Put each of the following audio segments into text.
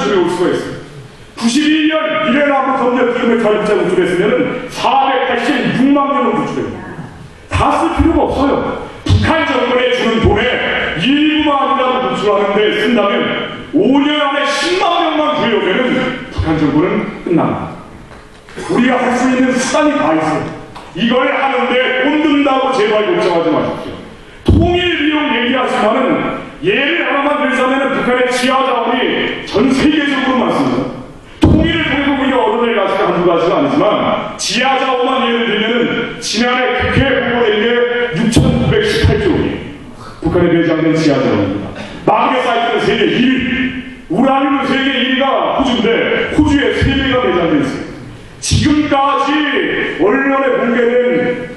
중에 올 수가 있습니다. 91년 이래나무 검역 기금을 결제 구출했으면 486만 명을 구출했습니다. 다쓸 필요가 없어요. 북한 정권에 주는 돈의 일부만이라도 구출하는데 쓴다면 5년 안에 10만 명만 구해오면 북한 정권은 끝납니다. 우리가 할 수 있는 수단이 다 있어요. 이걸 하는데 돈 든다고 제발 걱정하지 마십시오. 통일 비용 얘기하지만은 예를 하나만 들자면 북한의 지하 자원이 전 세계적으로 많습니다. 통일을 통해서 우리가 얻어낼 가지가 아니지만 지하 자원만 예를 들면은 지난해 국회 보고된 게 6,918조 원이에요. 북한에 배정된 지하 자원입니다. 마그네 사이트는 세계 1위, 우라늄은 세계 1위가 호주인데 호주에 3배가 배정돼 있어요. 지금까지 언론에 공개된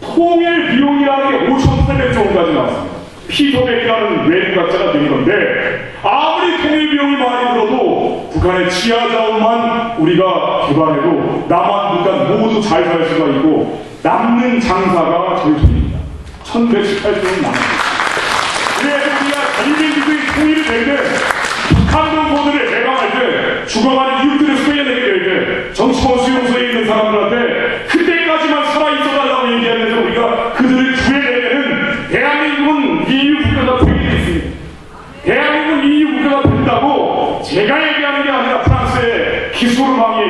통일 비용이라는 게 5,800조 원까지 나왔습니다. 피소백이라는 외국학자가 된 건데 아무리 통일 비용이 많이 들어도 북한의 지하 자원만 우리가 개발해도 남한 북한 모두 잘 살 수가 있고 남는 장사가 저희 돈입니다. 1,118조 원 남았습니다. 그래서 우리가 자유민주주의 통일이 될때 북한 정보들을 개방할 때 죽어가는 이웃들을 소개내게 될때 정치권 수용소에 있는 사람들한테 그때까지만 살아있어달라고 얘기하면서 우리가 그들을 구해내면은 대한민국은 EU 국가가 되게 돼 있습니다. 대한민국은 EU 국가가 된다고 제가 얘기하는 게 아니라 프랑스의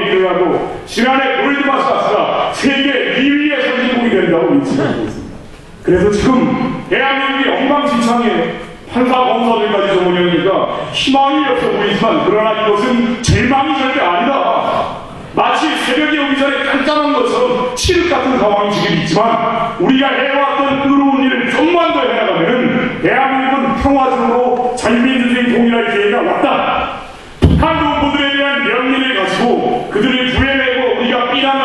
얘기를 하고 지난해 골드마사스가 세계 2위의 선진국이 된다고 인식하고 있습니다. 그래서 지금 대한민국이 엉망진창이에요. 판사 검사들까지 정원영이니까 희망이 없어 보이지만 그러나 이것은 절망이 절대 아니다. 마치 새벽에 오기 전에 깜깜한 것처럼 칠흑 같은 상황이 지금 있지만 우리가 해왔던 의로운 일을 좀만 더 해나가면 대한민국은 평화적으로 자유민주주의 통일할 기회가 왔다. 북한 동포들에 대한 명예를 가지고 그들을 구해내고 우리가 삐나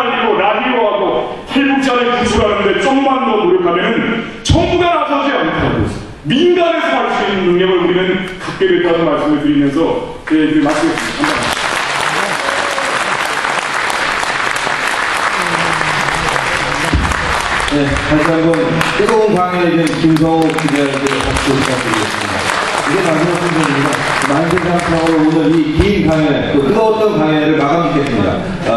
라디오하고 탈북자를 구출하는데 좀만 더 노력하면 정부가 나서지 않다고 민간에서 할 수 있는 능력을 우리는 갖게 됐다는 말씀을 드리면서 제 얘기를 마치겠습니다. 감사합니다. 네, 다시 한번 뜨거운 강의에 김성호 기자에게 박수 부탁드리겠습니다. 이게 마지막 순서입니다. 만세상상으로 오늘 이 긴 강의, 또 뜨거웠던 강의를 마감 짓겠습니다.